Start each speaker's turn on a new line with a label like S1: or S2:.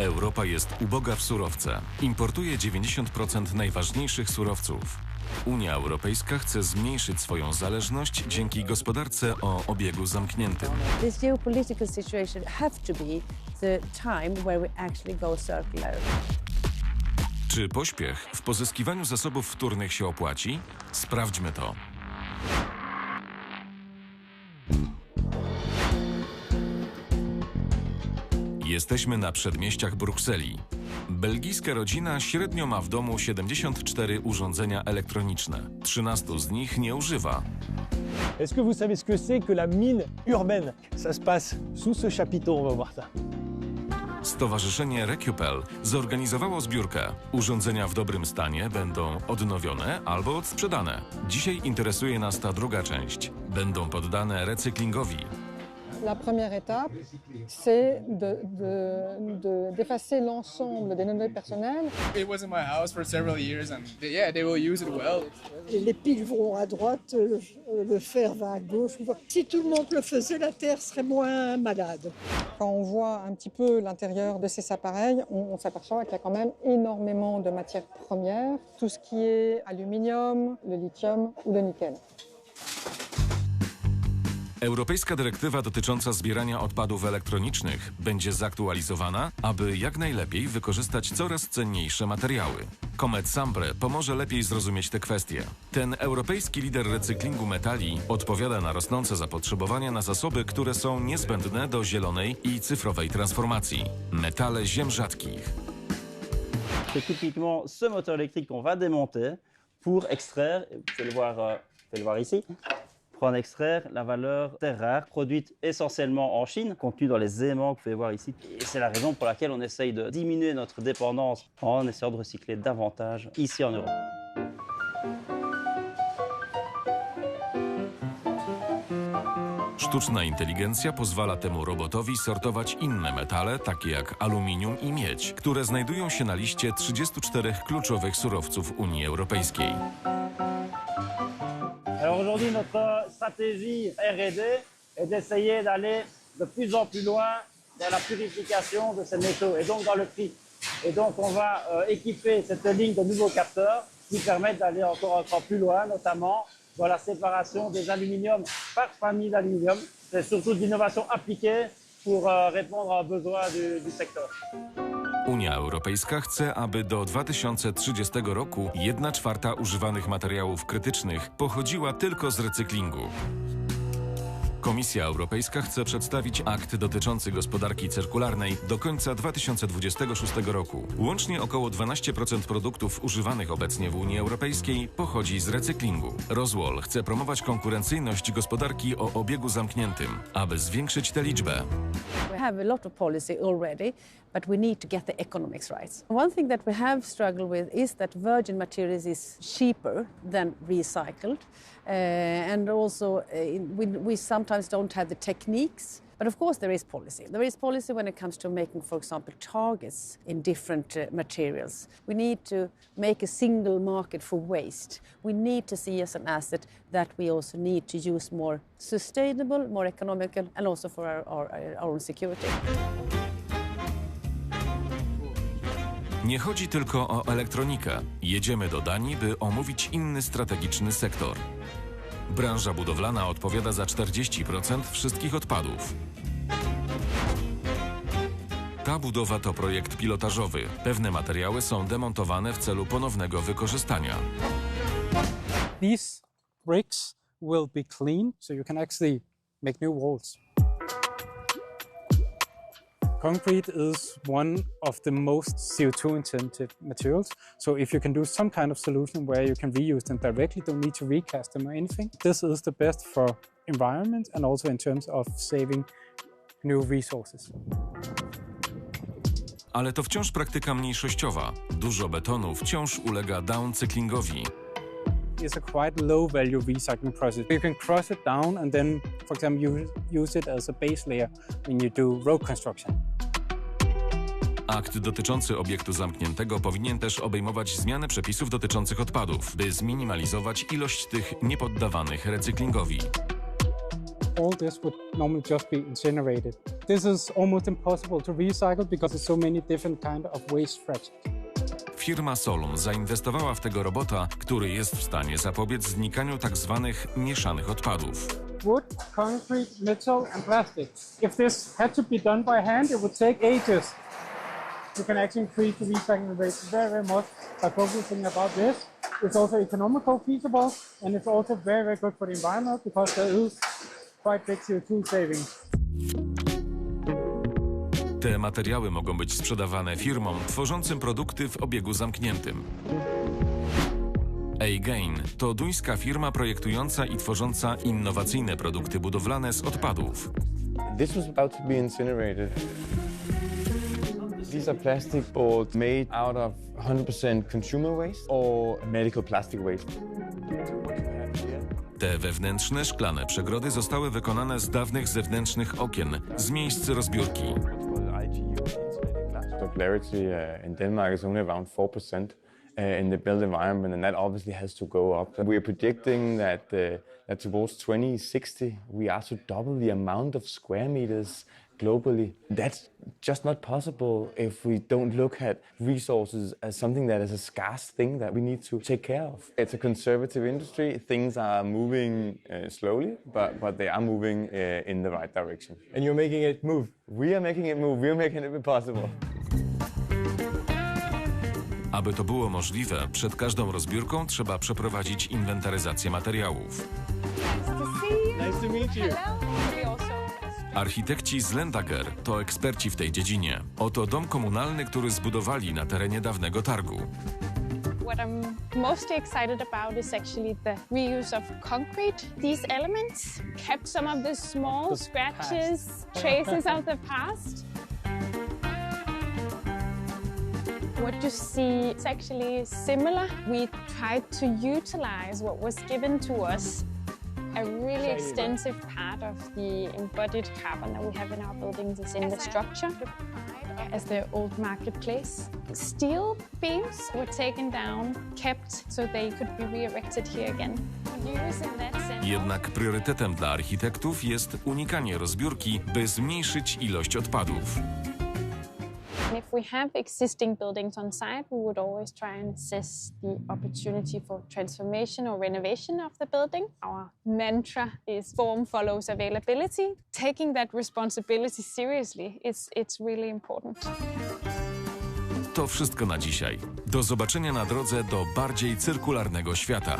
S1: Europa jest uboga w surowce. Importuje 90% najważniejszych surowców. Unia Europejska chce zmniejszyć swoją zależność dzięki gospodarce o obiegu zamkniętym.
S2: This geopolitical situation have to be the time where we actually go circular.
S1: Czy pośpiech w pozyskiwaniu zasobów wtórnych się opłaci? Sprawdźmy to. Jesteśmy na przedmieściach Brukseli. Belgijska rodzina średnio ma w domu 74 urządzenia elektroniczne. 13 z nich nie używa.
S3: Est-ce que vous savez ce que c'est que la mine urbaine Ça se passe sous ce chapiteau, on va voir ça.
S1: Stowarzyszenie Recupel zorganizowało zbiórkę. Urządzenia w dobrym stanie będą odnowione albo odsprzedane. Dzisiaj interesuje nas ta druga część. Będą poddane recyklingowi.
S4: La première étape, c'est de- de- de- d'effacer l'ensemble des données personnelles.
S5: It was in my house for several years, and they- yeah, they will use it well.
S6: Les piles vont à droite, le, le fer va à gauche. Si tout le monde le faisait, la Terre serait moins malade.
S4: Quand on voit un petit peu l'intérieur de ces appareils, on, on s'aperçoit qu'il y a quand même énormément de matières premières, tout ce qui est aluminium, le lithium ou le nickel.
S1: Europejska dyrektywa dotycząca zbierania odpadów elektronicznych będzie zaktualizowana, aby jak najlepiej wykorzystać coraz cenniejsze materiały. Comet Sampre pomoże lepiej zrozumieć te kwestie. Ten europejski lider recyklingu metali odpowiada na rosnące zapotrzebowania na zasoby, które są niezbędne do zielonej i cyfrowej transformacji. Metale ziem rzadkich.
S7: C'est typiquement ce moteur électrique qu'on va démonter pour extraire, vous pouvez le voir, euh, vous pouvez le voir ici, pour en extraire la valeur terre rare produite essentiellement en Chine, contenue dans les aimants que vous pouvez voir ici. Et c'est la raison pour laquelle on essaye de diminuer notre dépendance en essayant de recycler davantage ici en Europe.
S1: Sztuczna inteligencja pozwala temu robotowi sortować inne metale, takie jak aluminium i miedź, które znajdują się na liście 34 kluczowych surowców Unii Europejskiej.
S7: Notre stratégie R&D est d'essayer d'aller de plus en plus loin dans la purification de ces métaux et donc dans le tri. Et donc on va euh, équiper cette ligne de nouveaux capteurs qui permettent d'aller encore, encore plus loin, notamment dans la séparation des aluminiums par famille d'aluminium. C'est surtout de l'innovation appliquée pour euh, répondre aux besoins du secteur.
S1: Unia Europejska chce, aby do 2030 roku 1 czwarta używanych materiałów krytycznych pochodziła tylko z recyklingu. Komisja Europejska chce przedstawić akt dotyczący gospodarki cyrkularnej do końca 2026 roku. Łącznie około 12% produktów używanych obecnie w Unii Europejskiej pochodzi z recyklingu. Roswell chce promować konkurencyjność gospodarki o obiegu zamkniętym, aby zwiększyć tę liczbę.
S2: Have a lot of policy already, but we need to get the economics right. One thing that we have struggled with is that virgin materials is cheaper than recycled, and also uh, we, we sometimes don't have the techniques. But of course, there is policy. There is policy when it comes to making, for example, targets in different uh, materials. We need to make a single market for waste. We need to see as an asset that we also need to use more sustainable, more economical, and also for our, our, our own security.
S1: Nie chodzi tylko o elektronikę. Jedziemy do Danii, by omówić inny strategiczny sektor. Branża budowlana odpowiada za 40% wszystkich odpadów. Ta budowa to projekt pilotażowy. Pewne materiały są demontowane w celu ponownego wykorzystania.
S8: these bricks will be clean, so you can actually make new walls. Concrete is one of the most CO2 intensive materials. So if you can do some kind of solution where you can reuse them directly, don't need to recast them or anything, this is the best for environment and also in terms of saving new resources.
S1: Ale to wciąż praktyka mniejszościowa. Dużo betonu wciąż ulega downcyklingowi.
S8: It's a quite low value recycling process. You can cross it down and then, for example, you use it as a base layer when you do road construction.
S1: Akt dotyczący obiektu zamkniętego powinien też obejmować zmianę przepisów dotyczących odpadów, by zminimalizować ilość tych niepoddawanych recyklingowi.
S8: all this would normally just be incinerated. This is almost impossible to recycle because there's so many different kind of waste fractions.
S1: Firma Solon zainwestowała w tego robota, który jest w stanie zapobiec znikaniu tak zwanych mieszanych odpadów.
S8: Wood, concrete, metal, and plastic. If this had to be done by hand, it would take ages. You can actually increase the recycling rate very, very much by focusing about this. It's also economical, feasible, and it's also very, very good for the environment because there is quite big CO2 savings.
S1: Te materiały mogą być sprzedawane firmom tworzącym produkty w obiegu zamkniętym. A-Gain to duńska firma projektująca i tworząca innowacyjne produkty budowlane z odpadów.
S9: This was about to be incinerated. These are plastic boards made out of 100% consumer waste or medical plastic waste.
S1: Te wewnętrzne szklane przegrody zostały wykonane z dawnych zewnętrznych okien, z miejsc rozbiórki.
S9: Uh, in Denmark is only around 4% uh, in the built environment, and that obviously has to go up. We're predicting that, uh, that towards 2060, we are to double the amount of square meters globally. That's just not possible if we don't look at resources as something that is a scarce thing that we need to take care of. It's a conservative industry. Things are moving uh, slowly, but, but they are moving uh, in the right direction. And you're making it move. We are making it move. We are making it possible.
S1: Aby to było możliwe, przed każdą rozbiórką trzeba przeprowadzić inwentaryzację materiałów.
S9: Nice to meet you.
S1: Architekci z Lendager to eksperci w tej dziedzinie. Oto dom komunalny, który zbudowali na terenie dawnego targu.
S10: What I'm mostly excited about is actually the reuse of concrete. These elements kept some of the small scratches, traces of the past. What you see is actually similar. We tried to utilize what was given to us. A really extensive part of the embodied carbon that we have in our buildings is in the structure. As the old marketplace, steel beams were taken down, kept so they could be re-erected here again. Use in that sense.
S1: Jednak priorytetem dla architektów jest unikanie rozbiórki, by zmniejszyć ilość odpadów.
S10: And if we have existing buildings on site, we would always try and assess the opportunity for transformation or renovation of the building. Our mantra is form follows availability. Taking that responsibility seriously, it's, it's really important.
S1: To wszystko na dzisiaj. Do zobaczenia na drodze do bardziej cyrkularnego świata.